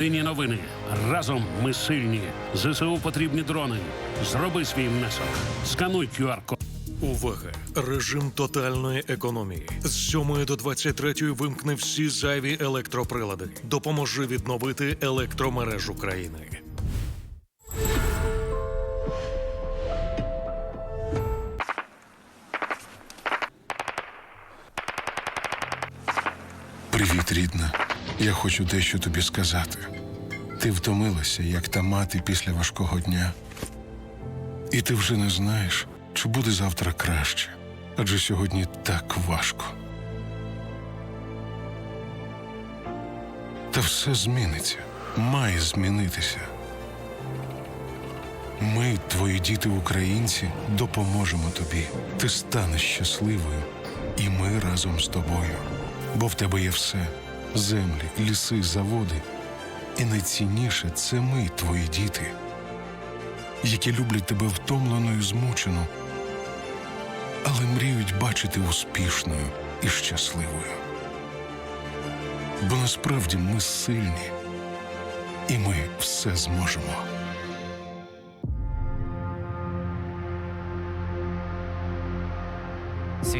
Нині новини. Разом ми сильні. ЗСУ потрібні дрони. Зроби свій внесок. Скануй QR-код. Увага! Режим тотальної економії. З 7 до 23 вимкни всі зайві електроприлади. Допоможи відновити електромережу країни. Привіт, рідна. Я хочу дещо тобі сказати. Ти втомилася, як та мати після важкого дня. І ти вже не знаєш, чи буде завтра краще. Адже сьогодні так важко. Та все зміниться, має змінитися. Ми, твої діти українці, допоможемо тобі. Ти станеш щасливою, і ми разом з тобою. Бо в тебе є все: землі, ліси, заводи. І найцінніше це ми, твої діти, які люблять тебе втомленою, і змучену, але мріють бачити успішною і щасливою. Бо насправді ми сильні, і ми все зможемо.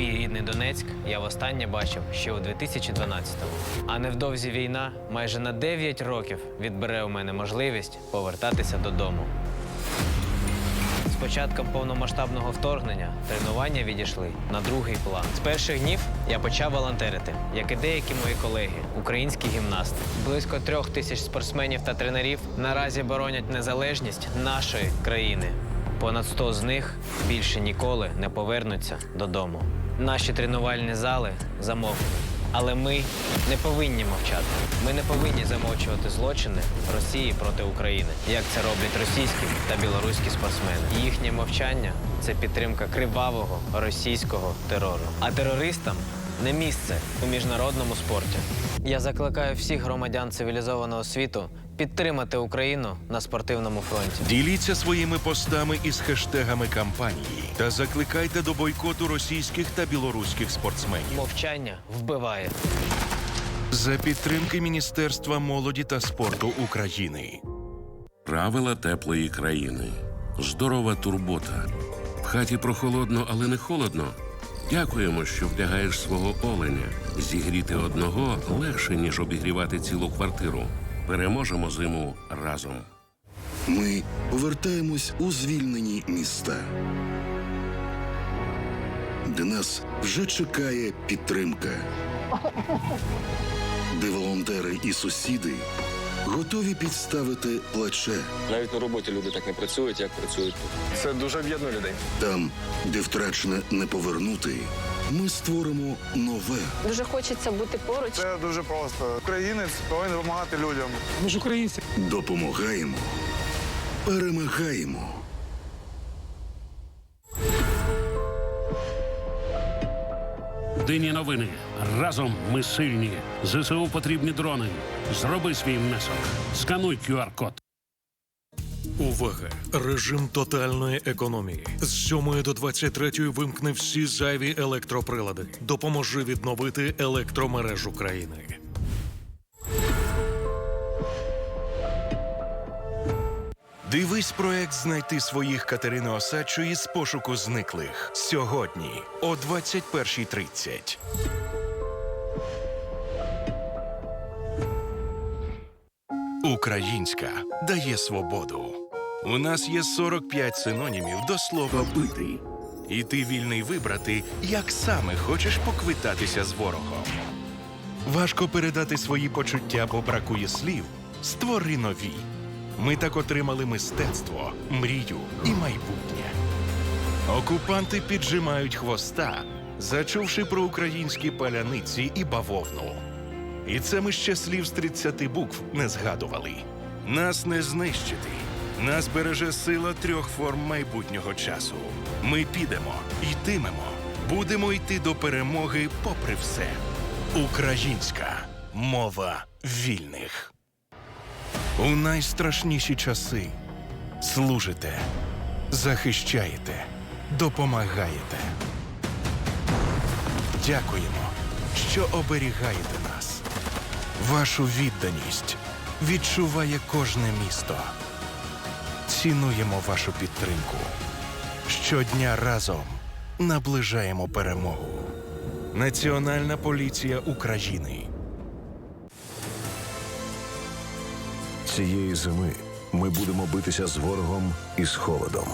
Свій рідний Донецьк я востаннє бачив ще у 2012-му. А невдовзі війна майже на 9 років відбере у мене можливість повертатися додому. З початком повномасштабного вторгнення тренування відійшли на другий план. З перших днів я почав волонтерити, як і деякі мої колеги, українські гімнасти. Близько трьох тисяч спортсменів та тренерів наразі боронять незалежність нашої країни. Понад 100 з них більше ніколи не повернуться додому. Наші тренувальні зали замовкли. Але ми не повинні мовчати. Ми не повинні замовчувати злочини Росії проти України, як це роблять російські та білоруські спортсмени. Їхнє мовчання це підтримка кривавого російського терору. А терористам не місце у міжнародному спорті. Я закликаю всіх громадян цивілізованого світу підтримати Україну на спортивному фронті. Діліться своїми постами із хештегами кампанії та закликайте до бойкоту російських та білоруських спортсменів. Мовчання вбиває. За підтримки Міністерства молоді та спорту України. Правила теплої країни. Здорова турбота. В хаті прохолодно, але не холодно. Дякуємо, що вдягаєш свого оленя. Зігріти одного легше, ніж обігрівати цілу квартиру. Переможемо зиму разом. Ми повертаємось у звільнені міста, де нас вже чекає підтримка, де волонтери і сусіди готові підставити плече Навіть на роботі люди так не працюють, як працюють тут. Це дуже об'єднує людей. там, де втрачене не повернути. Ми створимо нове, Дуже хочеться бути поруч. Це дуже просто. Українець повинен допомагати людям. Ми ж українці допомагаємо, перемагаємо. Дині новини. Разом ми сильні. ЗСУ потрібні дрони. Зроби свій внесок. Скануй QR-код. Увага! Режим тотальної економії. З 7 до 23 вимкни всі зайві електроприлади. Допоможи відновити електромережу країни. Дивись проект Знайти своїх Катерини Осадчої з пошуку зниклих сьогодні о 21.30. Українська дає свободу. У нас є 45 синонімів до слова бити. І ти вільний вибрати, як саме хочеш поквитатися з ворогом. Важко передати свої почуття, бо бракує слів. Створи нові. Ми так отримали мистецтво, мрію і майбутнє. Окупанти піджимають хвоста, зачувши про українські паляниці і бавовну. І це ми ще слів з 30 букв не згадували. Нас не знищити. Нас береже сила трьох форм майбутнього часу. Ми підемо, йтимемо, будемо йти до перемоги попри все. Українська мова вільних. У найстрашніші часи служите, захищаєте, допомагаєте. Дякуємо, що оберігаєте нас. Вашу відданість відчуває кожне місто. Цінуємо вашу підтримку. Щодня разом наближаємо перемогу. Національна поліція України. Цієї зими ми будемо битися з ворогом і з холодом.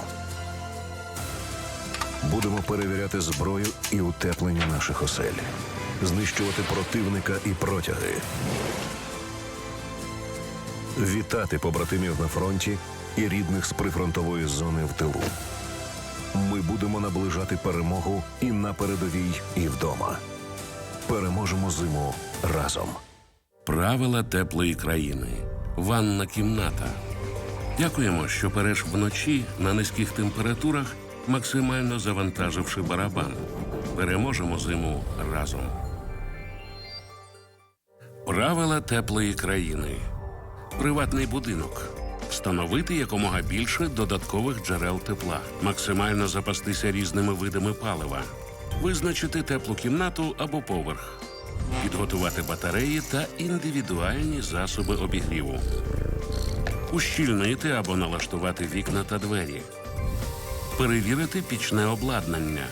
Будемо перевіряти зброю і утеплення наших осель, знищувати противника і протяги. Вітати побратимів на фронті і рідних з прифронтової зони в тилу. Ми будемо наближати перемогу і на передовій, і вдома. Переможемо зиму разом. Правила теплої країни. Ванна кімната. Дякуємо, що переш вночі на низьких температурах, максимально завантаживши барабан. Переможемо зиму разом. Правила теплої країни. Приватний будинок. Встановити якомога більше додаткових джерел тепла, максимально запастися різними видами палива, визначити теплу кімнату або поверх, підготувати батареї та індивідуальні засоби обігріву, ущільнити або налаштувати вікна та двері, перевірити пічне обладнання,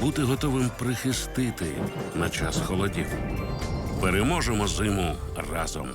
бути готовим прихистити на час холодів. Переможемо зиму разом.